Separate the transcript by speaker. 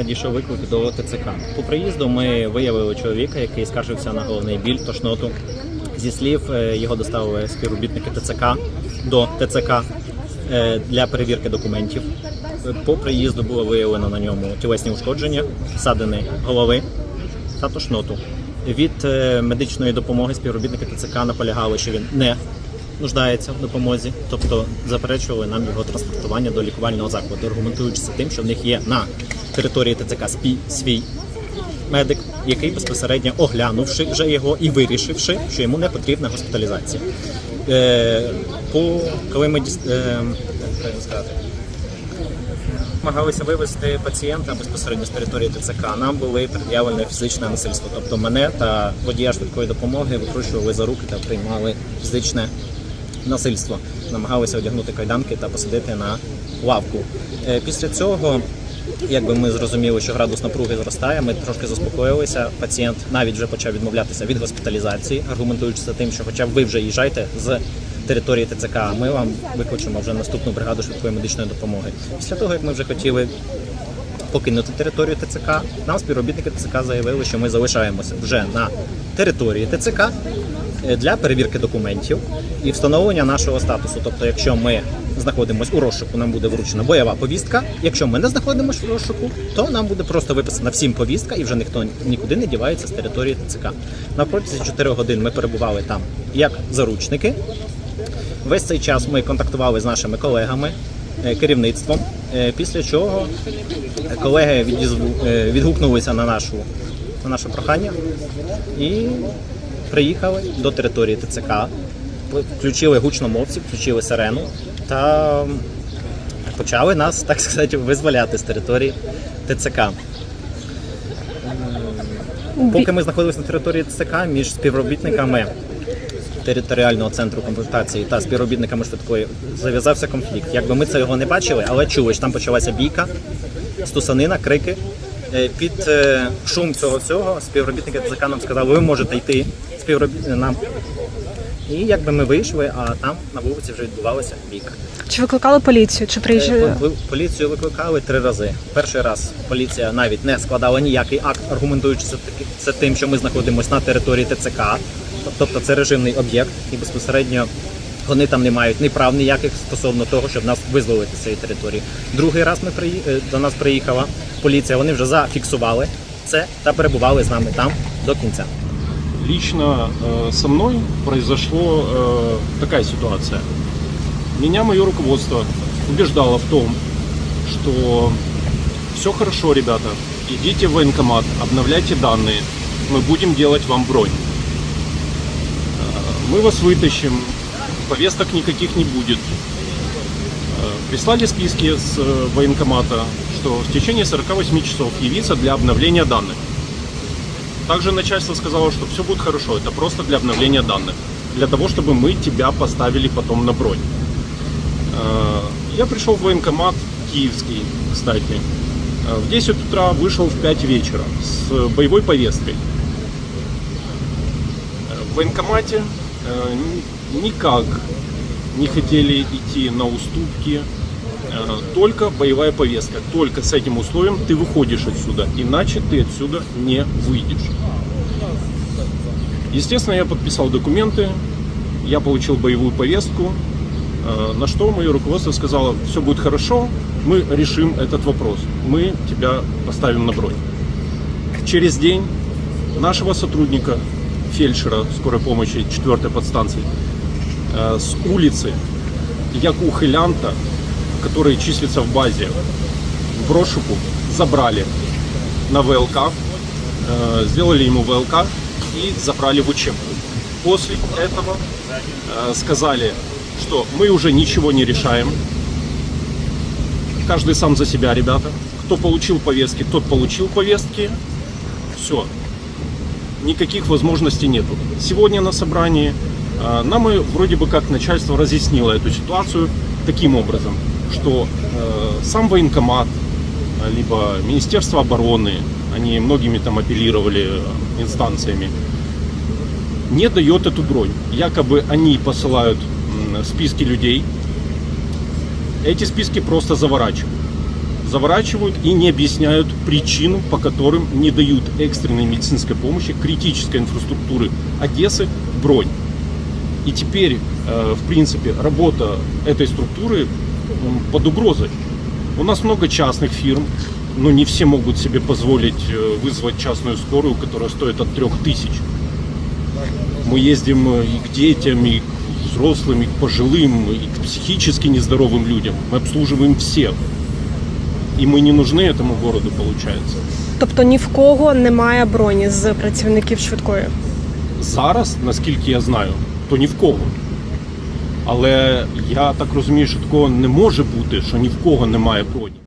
Speaker 1: Надійшов виклик до ТЦК. По приїзду ми виявили чоловіка, який скаржився на головний біль, тошноту. Зі слів е, його доставили співробітники ТЦК до ТЦК е, для перевірки документів. По приїзду було виявлено на ньому тілесні ушкодження, ссадини голови та тошноту. Від е, медичної допомоги співробітники ТЦК наполягали, що він не нуждається в допомозі, тобто заперечували нам його транспортування до лікувального закладу, аргументуючи тим, що в них є на території ТЦК свій медик, який безпосередньо оглянувши вже його і вирішивши, що йому не потрібна госпіталізація. Е, по коли ми е, намагалися вивезти пацієнта безпосередньо з території ТЦК. Нам були пред'явлене фізичне насильство. Тобто мене та водія швидкої допомоги викручували за руки та приймали фізичне насильство. Намагалися одягнути кайданки та посадити на лавку. Е, Після цього. Якби ми зрозуміли, що градус напруги зростає, ми трошки заспокоїлися. Пацієнт навіть вже почав відмовлятися від госпіталізації, аргументуючи це тим, що хоча б ви вже їжджайте з території ТЦК, ми вам викличемо вже наступну бригаду швидкої медичної допомоги. Після того, як ми вже хотіли покинути територію ТЦК, нам співробітники ТЦК заявили, що ми залишаємося вже на території ТЦК для перевірки документів і встановлення нашого статусу. Тобто, якщо ми знаходимося у розшуку, нам буде вручена бойова повістка. Якщо ми не знаходимося в розшуку, то нам буде просто виписана всім повістка, і вже ніхто нікуди не дівається з території ТЦК. На протязі 4 годин ми перебували там як заручники. Весь цей час ми контактували з нашими колегами, е, керівництвом. е, Після чого колеги е, відгукнулися на нашу на наше прохання і приїхали до території ТЦК, включили гучномовці, включили сирену та почали нас, так сказати, визволяти з території ТЦК. Поки ми знаходилися на території ТЦК між співробітниками територіального центру комплектації та співробітниками швидкої зав'язався конфлікт. Якби ми це його не бачили, але чули, що там почалася бійка, стусанина, крики. Е, Під е, шум цього всього співробітники ТЦК нам сказали, ви можете йти співробіт... нам. І якби ми вийшли, а там на вулиці вже відбувалася бійка.
Speaker 2: Чи викликали поліцію? Чи приїжджали?
Speaker 1: Е, Поліцію викликали три рази. Перший раз поліція навіть не складала ніякий акт, аргументуючи це, тим, що ми знаходимося на території ТЦК, тобто це режимний об'єкт, і безпосередньо вони там не мають ні прав ніяких стосовно того, щоб нас визволити з цієї території. Другий раз ми приї... е, до нас приїхала поліція. Вони вже зафіксували це та перебували з нами там до кінця.
Speaker 3: Лично э, со мной произошло э, такая ситуация. Меня мое руководство убеждало в том, что все хорошо, ребята, идите в военкомат, обновляйте данные, мы будем делать вам бронь. Э, Мы вас вытащим, повесток никаких не будет. Э, Прислали списки с э, военкомата, что в течение 48 часов явиться для обновления данных. Также начальство сказало, что все будет хорошо, это просто для обновления данных. Для того, чтобы мы тебя поставили потом на бронь. Э, Я пришел в военкомат киевский, кстати. Э, В 10 утра вышел в 5 вечера с боевой повесткой. Э, В военкомате ни- никак не хотели идти на уступки, только боевая повестка. Только с этим условием ты выходишь отсюда, иначе ты отсюда не выйдешь. Естественно, я подписал документы, я получил боевую повестку, э, на что мое руководство сказало, все будет хорошо, мы решим этот вопрос, мы тебя поставим на бронь. Через день нашего сотрудника, фельдшера скорой помощи 4 подстанции, э, с улицы як ухилянта, который числится в базе в розшуку, забрали на ВЛК, э, сделали ему ВЛК и забрали в учебку. После этого э, сказали, что мы уже ничего не решаем. Каждый сам за себя, ребята. Кто получил повестки, тот получил повестки. Все. Никаких возможностей нету. Сегодня на собрании э, нам и вроде бы как начальство разъяснило эту ситуацию таким образом, что э, сам военкомат, э, либо Министерство обороны, они многими там апеллировали э, инстанциями, не дает эту бронь. Якобы они посылают списки людей, эти списки просто заворачивают. заворачивают и не объясняют причин, по которым не дают экстренной медицинской помощи критической инфраструктуры Одессы бронь. И теперь, э, в принципе, работа этой структуры под угрозой. У нас много частных фирм, но не все могут себе позволить э, вызвать частную скорую, которая стоит от трех тысяч. Мы ездим э, и к детям, и к взрослым, и к пожилым, и к психически нездоровым людям. Мы обслуживаем всех. И мы не нужны этому городу, получается.
Speaker 2: Тобто ні в кого немає броні з працівників швидкої.
Speaker 3: Зараз, наскільки я знаю, то ні в кого. Але я так розумію, що такого не може бути, що ні в кого немає броні.